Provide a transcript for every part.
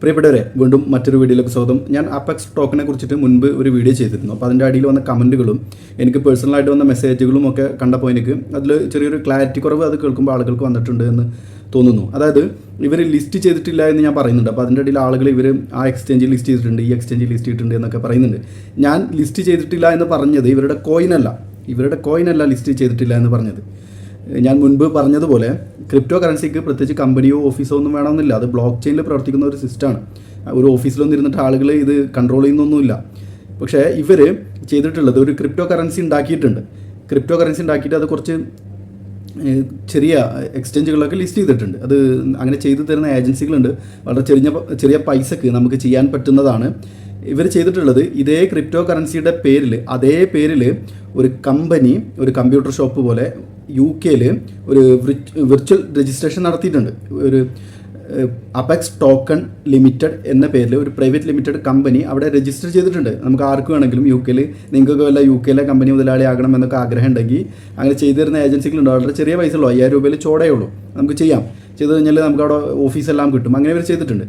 പ്രിയപ്പെട്ടവരെ വീണ്ടും മറ്റൊരു വീഡിയോയിലേക്ക് സ്വാഗതം. ഞാൻ അപ്പെക്സ് ടോക്കിനെ കുറിച്ചിട്ട് മുൻപ് ഒരു വീഡിയോ ചെയ്തിരുന്നു. അപ്പോൾ അതിന്റെ അടിയിൽ വന്ന കമന്റുകളും എനിക്ക് പേഴ്സണലായിട്ട് വന്ന മെസ്സേജുകളും ഒക്കെ കണ്ടപ്പോൾ എനിക്ക് അതിൽ ചെറിയൊരു ക്ലാരിറ്റി കുറവ് അത് കേൾക്കുമ്പോൾ ആളുകൾക്ക് വന്നിട്ടുണ്ട് എന്ന് തോന്നുന്നു. അതായത് ഇവർ ലിസ്റ്റ് ചെയ്തിട്ടില്ല എന്ന് ഞാൻ പറയുന്നുണ്ട്. അപ്പോൾ അതിന്റെ ഇടയിൽ ആളുകൾ ഇവർ ആ എക്സ്ചേഞ്ചിൽ ലിസ്റ്റ് ചെയ്തിട്ടുണ്ട് ഈ എക്സ്ചേഞ്ചിൽ ലിസ്റ്റ് ചെയ്തിട്ടുണ്ട് എന്നൊക്കെ പറയുന്നുണ്ട്. ഞാൻ ലിസ്റ്റ് ചെയ്തിട്ടില്ല എന്ന് പറഞ്ഞത് ഇവരുടെ കോയിനല്ല ഇവരുടെ കോയിനല്ല ലിസ്റ്റ് ചെയ്തിട്ടില്ല എന്ന് പറഞ്ഞത്. ഞാൻ മുൻപ് പറഞ്ഞതുപോലെ ക്രിപ്റ്റോ കറൻസിക്ക് പ്രത്യേകിച്ച് കമ്പനിയോ ഓഫീസോ ഒന്നും വേണമെന്നില്ല. അത് ബ്ലോക്ക് ചെയിനിൽ പ്രവർത്തിക്കുന്ന ഒരു സിസ്റ്റമാണ് ഒരു ഓഫീസിലൊന്നും ഇരുന്നിട്ട് ആളുകൾ ഇത് കൺട്രോൾ ചെയ്യുന്നൊന്നുമില്ല. പക്ഷേ ഇവർ ചെയ്തിട്ടുള്ളത് ഒരു ക്രിപ്റ്റോ കറൻസി ഉണ്ടാക്കിയിട്ടുണ്ട്. ക്രിപ്റ്റോ കറൻസി ഉണ്ടാക്കിയിട്ട് അത് കുറച്ച് ചെറിയ എക്സ്ചേഞ്ചുകളൊക്കെ ലിസ്റ്റ് ചെയ്തിട്ടുണ്ട്. അത് അങ്ങനെ ചെയ്തു തരുന്ന ഏജൻസികളുണ്ട് വളരെ ചെറിയ ചെറിയ പൈസക്ക് നമുക്ക് ചെയ്യാൻ പറ്റുന്നതാണ്. ഇവർ ചെയ്തിട്ടുള്ളത് ഇതേ ക്രിപ്റ്റോ കറൻസിയുടെ പേരിൽ അതേ പേരിൽ ഒരു കമ്പനി ഒരു കമ്പ്യൂട്ടർ ഷോപ്പ് പോലെ യു കെയിൽ ഒരു വിർച്വൽ രജിസ്ട്രേഷൻ നടത്തിയിട്ടുണ്ട്. ഒരു അപെക്സ് ടോക്കൺ ലിമിറ്റഡ് എന്ന പേരിൽ ഒരു പ്രൈവറ്റ് ലിമിറ്റഡ് കമ്പനി അവിടെ രജിസ്റ്റർ ചെയ്തിട്ടുണ്ട്. നമുക്ക് ആർക്ക് വേണമെങ്കിലും യു കെയിൽ നിങ്ങൾക്ക് വല്ല യു കെയിലെ കമ്പനി മുതലാളി ആകണം എന്നൊക്കെ ആഗ്രഹം ഉണ്ടെങ്കിൽ അങ്ങനെ ചെയ്തു തരുന്ന ഏജൻസികളുണ്ട് വളരെ ചെറിയ പൈസ ഉള്ളൂ അയ്യായിരം രൂപയിൽ ചോടേ ഉള്ളൂ. നമുക്ക് ചെയ്യാം. ചെയ്ത് കഴിഞ്ഞാൽ നമുക്ക് അവിടെ ഓഫീസെല്ലാം കിട്ടും. അങ്ങനെ ഇവർ ചെയ്തിട്ടുണ്ട്.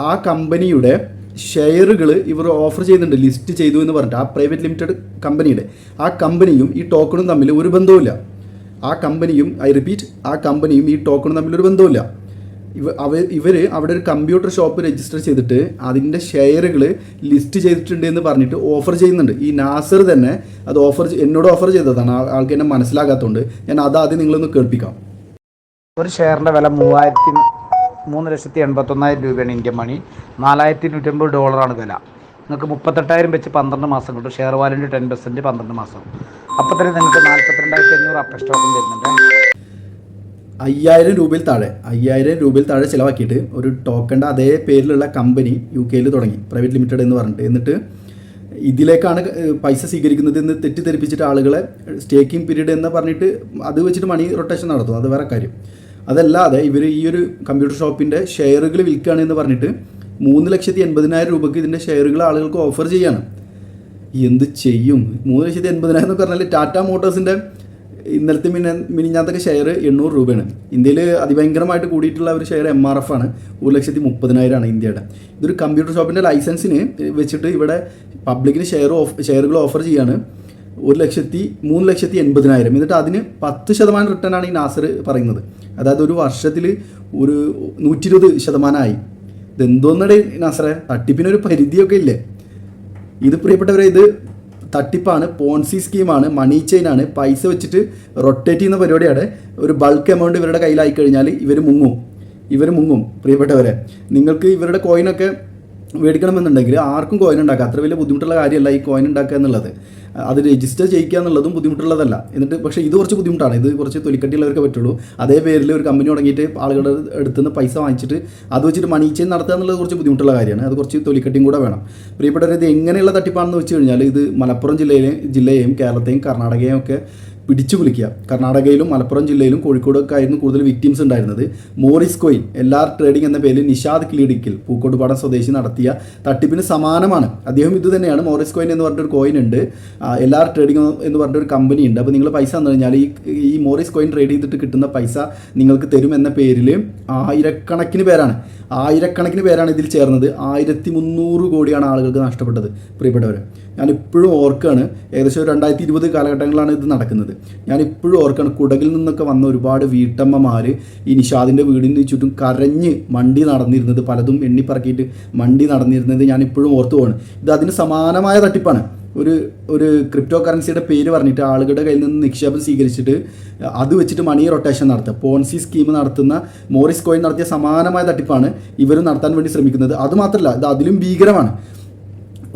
ആ കമ്പനിയുടെ ഷെയറുകൾ ഇവർ ഓഫർ ചെയ്യുന്നുണ്ട് ലിസ്റ്റ് ചെയ്തു എന്ന് പറഞ്ഞിട്ട് ആ പ്രൈവറ്റ് ലിമിറ്റഡ് കമ്പനിയുടെ ആ കമ്പനിയും ഈ ടോക്കണും തമ്മിൽ ഒരു ബന്ധവുമില്ല. ആ കമ്പനിയും ഐ റിപ്പീറ്റ് ആ കമ്പനിയും ഈ ടോക്കണും തമ്മിൽ ഒരു ബന്ധവുമില്ല. ഇവ ഇവർ അവിടെ ഒരു കമ്പ്യൂട്ടർ ഷോപ്പ് രജിസ്റ്റർ ചെയ്തിട്ട് അതിന്റെ ഷെയറുകൾ ലിസ്റ്റ് ചെയ്തിട്ടുണ്ട് എന്ന് പറഞ്ഞിട്ട് ഓഫർ ചെയ്യുന്നുണ്ട്. ഈ നാസർ തന്നെ അത് ഓഫർ എന്നോട് ഓഫർ ചെയ്തതാണ്. ആൾക്ക് എന്നെ മനസ്സിലാകാത്തതുകൊണ്ട് ഞാൻ അത് ആദ്യം നിങ്ങളൊന്ന് കേൾപ്പിക്കാം. ഒരു ഷെയറിന്റെ വില മൂവായിരത്തി മൂന്ന് ലക്ഷത്തി എൺപത്തൊന്നായിരം രൂപയാണ് ഇന്ത്യൻ മണി നാലായിരത്തി നൂറ്റമ്പത് ഡോളറാണ് വില. നിങ്ങൾക്ക് മുപ്പത്തെട്ടായിരം വെച്ച് പന്ത്രണ്ട് മാസം കിട്ടും. ഷെയർ വാലിന്റെ ടെൻ പെർസെന്റ് പന്ത്രണ്ട് മാസം. അപ്പോൾ തന്നെ നിങ്ങൾക്ക് നാൽപ്പത്തിരണ്ടായിരത്തി അഞ്ഞൂറ് അപ്പ സ്റ്റോക്കും വരുന്നുണ്ട്. അയ്യായിരം രൂപയിൽ താഴെ അയ്യായിരം രൂപയിൽ താഴെ ചിലവാക്കിയിട്ട് ഒരു ടോക്കണ്ട അതേ പേരിലുള്ള കമ്പനി യു കെയിൽ തുടങ്ങി പ്രൈവറ്റ് ലിമിറ്റഡ് എന്ന് പറഞ്ഞിട്ട്. എന്നിട്ട് ഇതിലേക്കാണ് പൈസ സ്വീകരിക്കുന്നത് എന്ന് തെറ്റിദ്ധരിപ്പിച്ചിട്ട് ആളുകളെ സ്റ്റേക്കിംഗ് പീരീഡ് എന്ന് പറഞ്ഞിട്ട് അത് വെച്ചിട്ട് മണി റൊട്ടേഷൻ നടത്തും. അത് വേറെ കാര്യം. അതല്ലാതെ ഇവർ ഈ ഒരു കമ്പ്യൂട്ടർ ഷോപ്പിന്റെ ഷെയറുകൾ വിൽക്കുകയാണ് എന്ന് പറഞ്ഞിട്ട് മൂന്ന് ലക്ഷത്തി എൺപതിനായിരം രൂപയ്ക്ക് ഇതിന്റെ ഷെയറുകൾ ആളുകൾക്ക് ഓഫർ ചെയ്യാണ്. എന്ത് ചെയ്യും? മൂന്ന് ലക്ഷത്തി എൺപതിനായിരം എന്ന് പറഞ്ഞാൽ ടാറ്റ മോട്ടോഴ്സിന്റെ ഇന്നലത്തെ മിന മിനിഞ്ഞാത്തൊക്കെ ഷെയർ എണ്ണൂറ് രൂപയാണ്. ഇന്ത്യയിൽ അതിഭയങ്കരമായിട്ട് കൂടിയിട്ടുള്ള ഒരു ഷെയർ എം ആർ എഫ് ആണ്. ഒരു ലക്ഷത്തി മുപ്പതിനായിരമാണ് ഇന്ത്യയുടെ. ഇതൊരു കമ്പ്യൂട്ടർ ഷോപ്പിന്റെ ലൈസൻസിന് വെച്ചിട്ട് ഇവിടെ പബ്ലിക്കിന് ഷെയർ ഓഫ് ഷെയറുകൾ ഓഫർ ചെയ്യാണ്. ഒരു ലക്ഷത്തി മൂന്ന് ലക്ഷത്തി എൺപതിനായിരം. എന്നിട്ട് അതിന് പത്ത് ശതമാനം റിട്ടേൺ ആണ് ഈ നാസർ പറയുന്നത്. അതായത് ഒരു വർഷത്തിൽ ഒരു നൂറ്റി ഇരുപത് ശതമാനമായി. ഇതെന്തോന്നടേ നാസറെ? തട്ടിപ്പിനൊരു പരിധിയൊക്കെ ഇല്ലേ? ഇത് പ്രിയപ്പെട്ടവരെ ഇത് തട്ടിപ്പാണ് പോൺസി സ്കീമാണ് മണി ചെയിൻ ആണ്. പൈസ വെച്ചിട്ട് റൊട്ടേറ്റ് ചെയ്യുന്ന പരിപാടിയാണ്. ഒരു ബൾക്ക് എമൗണ്ട് ഇവരുടെ കയ്യിലായി കഴിഞ്ഞാൽ ഇവർ മുങ്ങും. ഇവർ മുങ്ങും പ്രിയപ്പെട്ടവരെ. നിങ്ങൾക്ക് ഇവരുടെ കോയിനൊക്കെ മേടിക്കണമെന്നുണ്ടെങ്കിൽ ആർക്കും കോയിൻ ഉണ്ടാക്കുക. അത്ര വലിയ ബുദ്ധിമുട്ടുള്ള കാര്യമല്ല ഈ കോയിൻ ഉണ്ടാക്കുക എന്നുള്ളത്. അത് രജിസ്റ്റർ ചെയ്യിക്കുക എന്നുള്ളതും ബുദ്ധിമുട്ടുള്ളതല്ല. എന്നിട്ട് പക്ഷേ ഇത് കുറച്ച് ബുദ്ധിമുട്ടാണ്. ഇത് കുറച്ച് തൊലിക്കട്ടിയുള്ളവർക്ക് പറ്റുള്ളൂ. അതേ പേരിൽ ഒരു കമ്പനി തുടങ്ങിയിട്ട് ആളുകളുടെ അടുത്ത് നിന്ന് പൈസ വാങ്ങിച്ചിട്ട് അത് വെച്ചിട്ട് മണി ചെയിൻ നടത്തുക എന്നുള്ളത് കുറച്ച് ബുദ്ധിമുട്ടുള്ള കാര്യമാണ്. അത് കുറച്ച് തൊലിക്കട്ടിയും കൂടെ വേണം. പ്രിയപ്പെട്ടവർ ഇത് എങ്ങനെയുള്ള തട്ടിപ്പാണെന്ന് വെച്ച് കഴിഞ്ഞാൽ ഇത് മലപ്പുറം ജില്ലയിലെ ജില്ലയെയും കേരളത്തെയും കർണാടകയെയും ഒക്കെ പിടിച്ചു വിളിക്കുക. കർണാടകയിലും മലപ്പുറം ജില്ലയിലും കോഴിക്കോടൊക്കെ ആയിരുന്നു കൂടുതൽ വിക്ടിംസ് ഉണ്ടായിരുന്നത്. മോറിസ് കോയിൻ എല്ലാർ ട്രേഡിംഗ് എന്ന പേരിൽ നിഷാദ് ക്ലീഡിക്കൽ പൂക്കോട്ടുപാടം സ്വദേശി നടത്തിയ തട്ടിപ്പിന് സമാനമാണ്. അദ്ദേഹം ഇത് തന്നെയാണ് മോറിസ് കോയിൻ എന്ന് പറഞ്ഞിട്ടൊരു കോയിൻ ഉണ്ട്. ആ, എല്ലാർ ട്രേഡിംഗ് എന്ന് പറഞ്ഞിട്ടൊരു കമ്പനി ഉണ്ട്. അപ്പോൾ നിങ്ങൾ പൈസ എന്ന് കഴിഞ്ഞാൽ ഈ ഈ മോറിസ് കോയിൻ ട്രേഡ് ചെയ്തിട്ട് കിട്ടുന്ന പൈസ നിങ്ങൾക്ക് തരും എന്ന പേരിൽ ആയിരക്കണക്കിന് പേരാണ്. ആയിരക്കണക്കിന് പേരാണ് ഇതിൽ ചേർന്നത്. ആയിരത്തി മുന്നൂറ് കോടിയാണ് ആളുകൾക്ക് നഷ്ടപ്പെട്ടത്. പ്രിയപ്പെട്ടവർ ഞാനിപ്പോഴും ഓർക്കുകയാണ് ഏകദേശം രണ്ടായിരത്തി ഇരുപത് കാലഘട്ടങ്ങളിലാണ് ഇത് നടക്കുന്നത്. ഞാൻ ഇപ്പോഴും ഓർക്കാണ് കുടകിൽ നിന്നൊക്കെ വന്ന ഒരുപാട് വീട്ടമ്മമാർ ഈ നിഷാദിന്റെ വീടിന് ചുറ്റും കരഞ്ഞ് മണ്ടി നടന്നിരുന്നത് പലതും എണ്ണിപ്പറക്കിയിട്ട് മണ്ടി നടന്നിരുന്നത് ഞാൻ ഇപ്പോഴും ഓർത്തു പോവാണ്. ഇത് അതിന് സമാനമായ തട്ടിപ്പാണ്. ഒരു ഒരു ക്രിപ്റ്റോ കറൻസിയുടെ പേര് പറഞ്ഞിട്ട് ആളുകളുടെ കയ്യിൽ നിന്ന് നിക്ഷേപം സ്വീകരിച്ചിട്ട് അത് വെച്ചിട്ട് മണി റൊട്ടേഷൻ നടത്തുക. പോൺസി സ്കീം നടത്തുന്ന മോറിസ് കോയിൻ നടത്തിയ സമാനമായ തട്ടിപ്പാണ് ഇവർ നടത്താൻ വേണ്ടി ശ്രമിക്കുന്നത്. അതുമാത്രമല്ല ഇത് അതിലും ഭീകരമാണ്.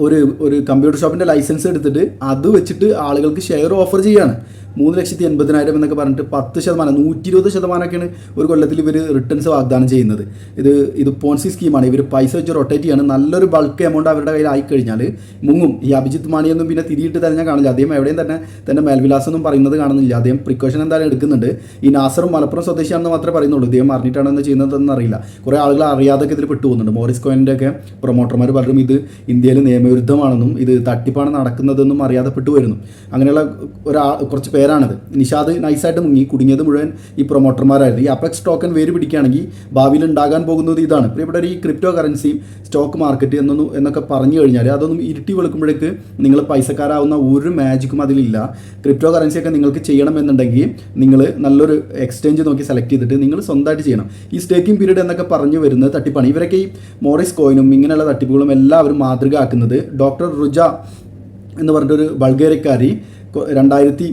ഒരു ഒരു കമ്പ്യൂട്ടർ ഷോപ്പിന്റെ ലൈസൻസ് എടുത്തിട്ട് അത് വെച്ചിട്ട് ആളുകൾക്ക് ഷെയർ ഓഫർ ചെയ്യാണ്. മൂന്ന് ലക്ഷത്തി എൺപതിനായിരം എന്നൊക്കെ പറഞ്ഞിട്ട് പത്ത് ശതമാനം നൂറ്റി ഇരുപത് ശതമാനമൊക്കെയാണ് ഒരു കൊല്ലത്തിൽ ഇവർ റിട്ടേൺസ് വാഗ്ദാനം ചെയ്യുന്നത്. ഇത് ഇത് പോൺസി സ്കീമാണ് ഇവർ പൈസ വെച്ച് റൊട്ടേറ്റ് ചെയ്യാണ്. നല്ലൊരു ബൾക്ക് എമൗണ്ട് അവരുടെ കയ്യിൽ ആയി കഴിഞ്ഞാൽ മുങ്ങും. ഈ അഭിജിത്ത് മാണിയൊന്നും പിന്നെ തിരിയിട്ട് തന്നെ കാണില്ല. അദ്ദേഹം എവിടെയും തന്നെ തന്നെ മേൽവിലാസം ഒന്നും പറയുന്നത് കാണുന്നില്ല. അദ്ദേഹം പ്രിക്കോഷൻ എന്തായാലും എടുക്കുന്നുണ്ട്. ഈ നാസറും മലപ്പുറം സ്വദേശിയാണെന്ന് മാത്രമേ പറയുന്നുള്ളൂ. ഇദ്ദേഹം അറിഞ്ഞിട്ടാണെന്ന് ചെയ്യുന്നതെന്ന് അറിയില്ല. കുറേ ആളുകൾ അറിയാതൊക്കെ ഇതിൽ പെട്ടു പോകുന്നുണ്ട് മോറിസ് കോയിന്റെ ഒക്കെ പ്രൊമോട്ടർമാർ പലരും ഇത് ഇന്ത്യയിൽ നിയമവിരുദ്ധമാണെന്നും ഇത് തട്ടിപ്പാണ് നടക്കുന്നതെന്നും അറിയാതെ പെട്ടു വരുന്നു അങ്ങനെയുള്ള ഒരാ കുറച്ച് പേരാണ് പേരാണത്. നിഷാദ് നൈസായിട്ട് മുങ്ങി. കുടുങ്ങിയത് മുഴുവൻ ഈ പ്രൊമോട്ടർമാരായിരുന്നു ഈ അപെക്സ് ടോക്കൺ വേര് പിടിക്കുകയാണെങ്കിൽ ഭാവിയിൽ ഉണ്ടാകാൻ പോകുന്നത് ഇതാണ്. പ്രിയപ്പെട്ട ഈ ക്രിപ്റ്റോ കറൻസി സ്റ്റോക്ക് മാർക്കറ്റ് എന്നൊന്നും എന്നൊക്കെ പറഞ്ഞു കഴിഞ്ഞാൽ അതൊന്നും ഇരുട്ടി വെളുക്കുമ്പോഴേക്ക് നിങ്ങൾ പൈസക്കാരാവുന്ന ഒരു മാജിക്കും അതിലില്ല. ക്രിപ്റ്റോ കറൻസിയൊക്കെ നിങ്ങൾക്ക് ചെയ്യണമെന്നുണ്ടെങ്കിൽ നിങ്ങൾ നല്ലൊരു എക്സ്ചേഞ്ച് നോക്കി സെലക്ട് ചെയ്തിട്ട് നിങ്ങൾ സ്വന്തമായിട്ട് ചെയ്യണം. ഈ സ്റ്റേക്കിംഗ് പീരീഡ് എന്നൊക്കെ പറഞ്ഞു വരുന്നത് തട്ടിപ്പാണ്. ഇവരൊക്കെ ഈ മോറിസ് കോയിനും ഇങ്ങനെയുള്ള തട്ടിപ്പുകളും എല്ലാവരും മാതൃക ആക്കുന്നത് ഡോക്ടർ റുജ എന്ന് പറഞ്ഞിട്ടൊരു ബൾഗേറിയക്കാരി രണ്ടായിരത്തി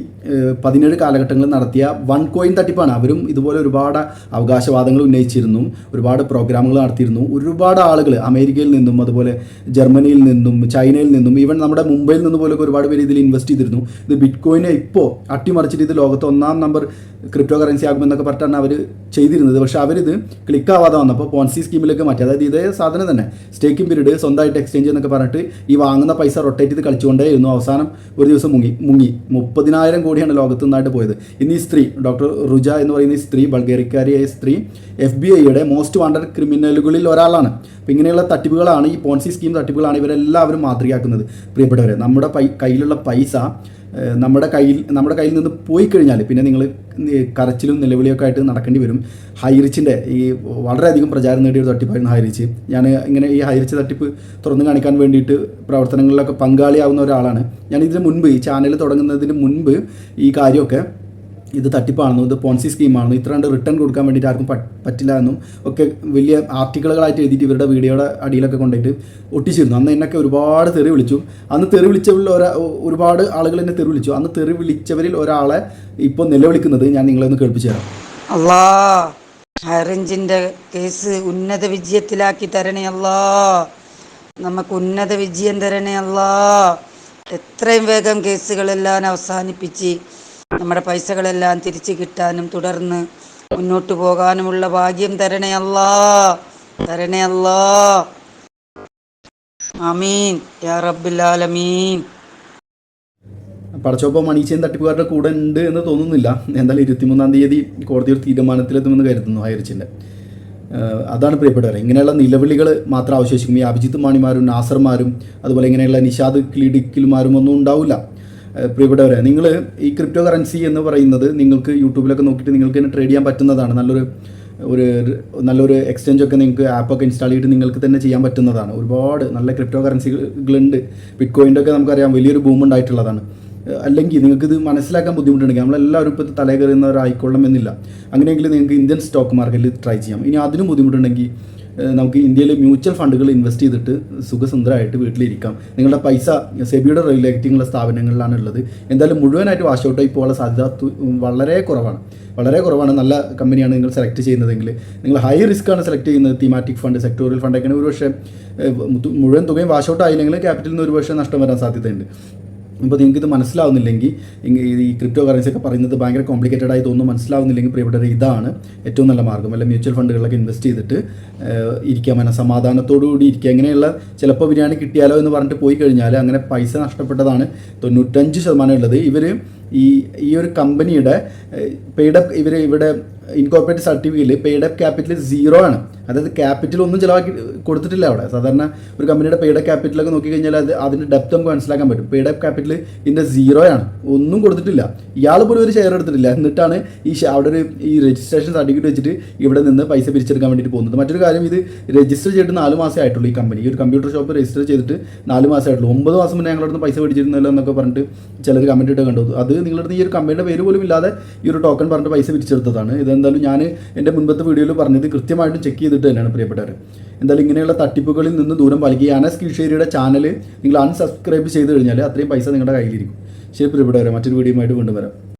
പതിനേഴ് കാലഘട്ടങ്ങളിൽ നടത്തിയ വൺ കോയിൻ തട്ടിപ്പാണ്. അവരും ഇതുപോലെ ഒരുപാട് അവകാശവാദങ്ങൾ ഉന്നയിച്ചിരുന്നു ഒരുപാട് പ്രോഗ്രാമുകൾ നടത്തിയിരുന്നു. ഒരുപാട് ആളുകൾ അമേരിക്കയിൽ നിന്നും അതുപോലെ ജർമ്മനിയിൽ നിന്നും ചൈനയിൽ നിന്നും ഈവൻ നമ്മുടെ മുംബൈയിൽ നിന്ന് പോലൊക്കെ ഒരുപാട് പേര് ഇതിൽ ഇൻവെസ്റ്റ് ചെയ്തിരുന്നു. ഇത് ബിറ്റ് കോയിനെ ഇപ്പോൾ അട്ടിമറിച്ചിട്ട് ഇത് ലോകത്ത് ഒന്നാം നമ്പർ ക്രിപ്റ്റോ കറൻസി ആകുമെന്നൊക്കെ പറഞ്ഞിട്ടാണ് അവർ ചെയ്തിരുന്നത്. പക്ഷേ അവരിത് ക്ലിക്ക് ആവാതെ വന്നപ്പോൾ പോൺസി സ്കീമിലേക്ക് മാറ്റി. അതായത് ഇതേ സാധനം തന്നെ. സ്റ്റേക്കിംഗ് പീരീഡ് സ്വന്തമായിട്ട് എക്സ്ചേഞ്ച് എന്നൊക്കെ പറഞ്ഞിട്ട് ഈ വാങ്ങുന്ന പൈസ റൊട്ടേറ്റ് ചെയ്ത് കളിച്ചുകൊണ്ടേയിരുന്നു. അവസാനം ഒരു ദിവസം മുങ്ങി മുങ്ങി. മുപ്പതിനായിരം കോടിയാണ് ലോകത്ത് നിന്നായിട്ട് പോയത്. ഇന്ന് ഈ സ്ത്രീ ഡോക്ടർ റുജ എന്ന് പറയുന്ന ഈ സ്ത്രീ ബൾഗേറിയക്കാരിയായ സ്ത്രീ എഫ് ബി ഐയുടെ മോസ്റ്റ് വാണ്ടഡ് ക്രിമിനലുകളിൽ ഒരാളാണ്. അപ്പോൾ ഇങ്ങനെയുള്ള തട്ടിപ്പുകളാണ് ഈ പോൺസി സ്കീം തട്ടിപ്പുകളാണ് ഇവരെല്ലാവരും മാതൃകയാക്കുന്നത്. പ്രിയപ്പെട്ടവരെ നമ്മുടെ പൈ കയ്യിലുള്ള പൈസ നമ്മുടെ കയ്യിൽ നമ്മുടെ കയ്യിൽ നിന്ന് പോയി കഴിഞ്ഞാൽ പിന്നെ നിങ്ങൾ കരച്ചിലും നിലവിളിയൊക്കെ ആയിട്ട് നടക്കേണ്ടി വരും. ഹൈറിച്ചിന്റെ ഈ വളരെയധികം പ്രചാരം നേടിയ ഒരു തട്ടിപ്പായിരുന്നു ഹൈറിച്ച് ഞാൻ ഇങ്ങനെ ഈ ഹൈറിച്ച് തട്ടിപ്പ് തുറന്നു കാണിക്കാൻ വേണ്ടിയിട്ട് പ്രവർത്തനങ്ങളിലൊക്കെ പങ്കാളിയാവുന്ന ഒരാളാണ്. ഞാൻ ഇതിന് മുൻപ് ഈ ചാനൽ തുടങ്ങുന്നതിന് മുൻപ് ഈ കാര്യമൊക്കെ ഇത് തട്ടിപ്പാണെന്നും ഇത് പോൺസി സ്കീമാണെന്നും ഇത്ര കണ്ട് റിട്ടേൺ കൊടുക്കാൻ വേണ്ടിയിട്ട് ആർക്കും പറ്റില്ല എന്നും ഒക്കെ വലിയ ആർട്ടിക്കിളുകളായിട്ട് എഴുതിയിട്ട് ഇവരുടെ വീഡിയോയുടെ അടിയിലൊക്കെ കൊണ്ടുപോയിട്ട് ഒട്ടിച്ചിരുന്നു. അന്ന് എന്നൊക്കെ ഒരുപാട് തെറി വിളിച്ചു. അന്ന് തെറി വിളിച്ചവരിൽ ഒരാ ഒരുപാട് ആളുകൾ എന്നെ തെറി വിളിച്ചു. അന്ന് തെറി വിളിച്ചവരിൽ ഒരാളെ ഇപ്പോൾ നിലവിളിക്കുന്നത് ഞാൻ നിങ്ങളെ ഒന്ന് കേൾപ്പിച്ചു തരാം. അല്ലാ കേസ് ഉന്നത വിജയത്തിലാക്കി തരണേ അല്ലാ നമുക്ക് ഉന്നത വിജയം തരണേ അല്ലാ എത്രയും വേഗം കേസുകളെല്ലാം അവസാനിപ്പിച്ച് നമ്മുടെ പൈസകളെല്ലാം തിരിച്ചു കിട്ടാനും തുടർന്ന് മുന്നോട്ട് പോകാനുമുള്ള ഭാഗ്യം തരണേ അല്ലാ. തരണേ അല്ലാ. ആമീൻ. യാ റബ്ബിൽ ആലമീൻ. പടച്ചോപ്പം മണീച്ചയും തട്ടിപ്പുകാരുടെ കൂടെ ഉണ്ട് എന്ന് തോന്നുന്നില്ല. എന്തായാലും ഇരുപത്തിമൂന്നാം തീയതി കോടതി ഒരു തീരുമാനത്തിലെത്തുമെന്ന് കരുതുന്നു ഹൈറിച്ചിന്റെ അതാണ് പ്രിയപ്പെട്ടവർ ഇങ്ങനെയുള്ള നിലവിളികൾ മാത്രം അവശേഷിക്കും. ഈ അഭിജിത്ത് മാണിമാരും നാസർമാരും അതുപോലെ ഇങ്ങനെയുള്ള നിഷാദ് ക്ലിഡിക്കിൽമാരും ഒന്നും ഉണ്ടാവില്ല. പ്രിയപ്പെട്ടവരെ നിങ്ങൾ ഈ ക്രിപ്റ്റോ കറൻസി എന്ന് പറയുന്നത് നിങ്ങൾക്ക് യൂട്യൂബിലൊക്കെ നോക്കിയിട്ട് നിങ്ങൾക്ക് തന്നെ ട്രേഡ് ചെയ്യാൻ പറ്റുന്നതാണ്. നല്ലൊരു ഒരു നല്ലൊരു എക്സ്ചേഞ്ച് ഒക്കെ നിങ്ങൾക്ക് ആപ്പൊക്കെ ഇൻസ്റ്റാൾ ചെയ്തിട്ട് നിങ്ങൾക്ക് തന്നെ ചെയ്യാൻ പറ്റുന്നതാണ്. ഒരുപാട് നല്ല ക്രിപ്റ്റോ കറൻസികളുണ്ട് ബിറ്റ് കോയിന്റെ ഒക്കെ നമുക്കറിയാം വലിയൊരു ബൂം ഉണ്ടായിട്ടുള്ളതാണ്. അല്ലെങ്കിൽ നിങ്ങൾക്ക് ഇത് മനസ്സിലാക്കാൻ ബുദ്ധിമുട്ടുണ്ടെങ്കിൽ നമ്മളെല്ലാവരും ഇപ്പോൾ തലേ കയറുന്നവരായിക്കൊള്ളണമെന്നില്ല അങ്ങനെയെങ്കിൽ നിങ്ങൾക്ക് ഇന്ത്യൻ സ്റ്റോക്ക് മാർക്കറ്റിൽ ട്രൈ ചെയ്യാം. ഇനി അതിനും ബുദ്ധിമുട്ടുണ്ടെങ്കിൽ നമുക്ക് ഇന്ത്യയിൽ മ്യൂച്വൽ ഫണ്ടുകൾ ഇൻവെസ്റ്റ് ചെയ്തിട്ട് സുഖസുന്ദരമായിട്ട് വീട്ടിലിരിക്കാം. നിങ്ങളുടെ പൈസ സെബിയുടെ റെഗുലേറ്റിംഗ് ഉള്ള സ്ഥാപനങ്ങളിലാണ് ഉള്ളത് എന്തായാലും മുഴുവനായിട്ട് വാഷ് ഔട്ടായി പോകാനുള്ള സാധ്യത വളരെ കുറവാണ്. വളരെ കുറവാണ്. നല്ല കമ്പനിയാണ് നിങ്ങൾ സെലക്ട് ചെയ്യുന്നതെങ്കിൽ. നിങ്ങൾ ഹൈ റിസ്ക് ആണ് സെലക്ട് ചെയ്യുന്നത്. തീമാറ്റിക് ഫണ്ട് സെക്ടോറിയൽ ഫണ്ടൊക്കെയാണ് ഒരു പക്ഷേ മുഴുവൻ തുകയും വാഷ് ഔട്ട് ആയില്ലെങ്കിൽ ക്യാപിറ്റലിൽ നിന്ന് ഒരു പക്ഷേ നഷ്ടം വരാൻ സാധ്യതയുണ്ട്. അപ്പോൾ നിങ്ങൾക്ക് ഇത് മനസ്സിലാവുന്നില്ലെങ്കിൽ ഈ ക്രിപ്റ്റോ കറൻസി ഒക്കെ പറയുന്നത് ഭയങ്കര കോംപ്ലിക്കേറ്റഡ് ആയി തോന്നുന്നു. മനസ്സിലാവുന്നില്ലെങ്കിൽ പ്രിയപ്പെട്ടവർ ഇതാണ് ഏറ്റവും നല്ല മാർഗം. അല്ല മ്യൂച്വൽ ഫണ്ടുകളിലൊക്കെ ഇൻവെസ്റ്റ് ചെയ്തിട്ട് ഇരിക്കാൻ മന സമാധാനത്തോടു കൂടി ഇരിക്കുക. ഇങ്ങനെയുള്ള ചിലപ്പോൾ ബിരിയാണി കിട്ടിയാലോ എന്ന് പറഞ്ഞിട്ട് പോയി കഴിഞ്ഞാൽ അങ്ങനെ പൈസ നഷ്ടപ്പെട്ടതാണ് തൊണ്ണൂറ്റഞ്ച് ശതമാനം ഉള്ളത്. ഇവർ ഈ ഈ ഒരു കമ്പനിയുടെ പെയ്ഡപ്പ് ഇവർ ഇവിടെ ഇൻകോർപ്പറേറ്റ് സർട്ടിഫിക്കറ്റിൽ പെയ്ഡപ്പ് ക്യാപിറ്റൽ സീറോ ആണ്. അതായത് ക്യാപിറ്റൽ ഒന്നും ചിലവാക്കി കൊടുത്തിട്ടില്ല അവിടെ. സാധാരണ ഒരു കമ്പനിയുടെ പെയ്ഡപ്പ് ക്യാപിറ്റലൊക്കെ നോക്കിക്കഴിഞ്ഞാൽ അത് അതിന്റെ ഡെപ്ത് നമുക്ക് മനസ്സിലാക്കാൻ പറ്റും. പെയ്ഡപ്പ് ക്യാപിറ്റൽ ഇതിന്റെ ആണ്. ഒന്നും കൊടുത്തിട്ടില്ല. ഇയാൾ പോലും ഒരു ഷെയർ എടുത്തിട്ടില്ല. എന്നിട്ടാണ് ഈ അവിടെ ഒരു ഈ രജിസ്ട്രേഷൻ സർട്ടിഫിക്കറ്റ് വെച്ചിട്ട് ഇവിടെ നിന്ന് പൈസ പിരിച്ചെടുക്കാൻ വേണ്ടിയിട്ട് പോകുന്നത്. മറ്റൊരു കാര്യം ഇത് രജിസ്റ്റർ ചെയ്തിട്ട് നാല് മാസമേ ആയിട്ടുള്ളൂ ഈ കമ്പനി ഈ ഒരു കമ്പ്യൂട്ടർ ഷോപ്പ് രജിസ്റ്റർ ചെയ്തിട്ട് നാല് മാസമേ ആയിട്ടുള്ളൂ. ഒമ്പത് മാസം മുന്നേ ഞങ്ങളുടെ അടുത്ത് പൈസ പിടിച്ചിരുന്നല്ലോ എന്നൊക്കെ പറഞ്ഞിട്ട് ചിലർ കമന്റ് ഇട്ട് കണ്ടു. അത് നിങ്ങളുടെ ഈ ഒരു കമ്പനിയുടെ പേര് പോലും ഇല്ലാതെ ഈ ഒരു ടോക്കൺ പറഞ്ഞിട്ട് പൈസ പിരിച്ചെടുത്തതാണ്. ഇതെന്തായാലും ഞാൻ എന്റെ മുൻപത്തെ വീഡിയോയിൽ പറഞ്ഞത് കൃത്യമായിട്ടും ചെക്ക് ചെയ്തിട്ട് തന്നെയാണ് പ്രിയപ്പെട്ടവർ. എന്തായാലും ഇങ്ങനെയുള്ള തട്ടിപ്പുകളിൽ നിന്ന് ദൂരം പാലിക്കുക. അനസ് കീഴ്ശേരിയുടെ ചാനൽ നിങ്ങൾ അൺസബ്സ്ക്രൈബ് ചെയ്ത് കഴിഞ്ഞാൽ അത്രയും പൈസ നിങ്ങളുടെ കയ്യിലിരിക്കും. ശരി പ്രിയപ്പെട്ടവരെ മറ്റൊരു വീഡിയോ ആയിട്ട് വരാം.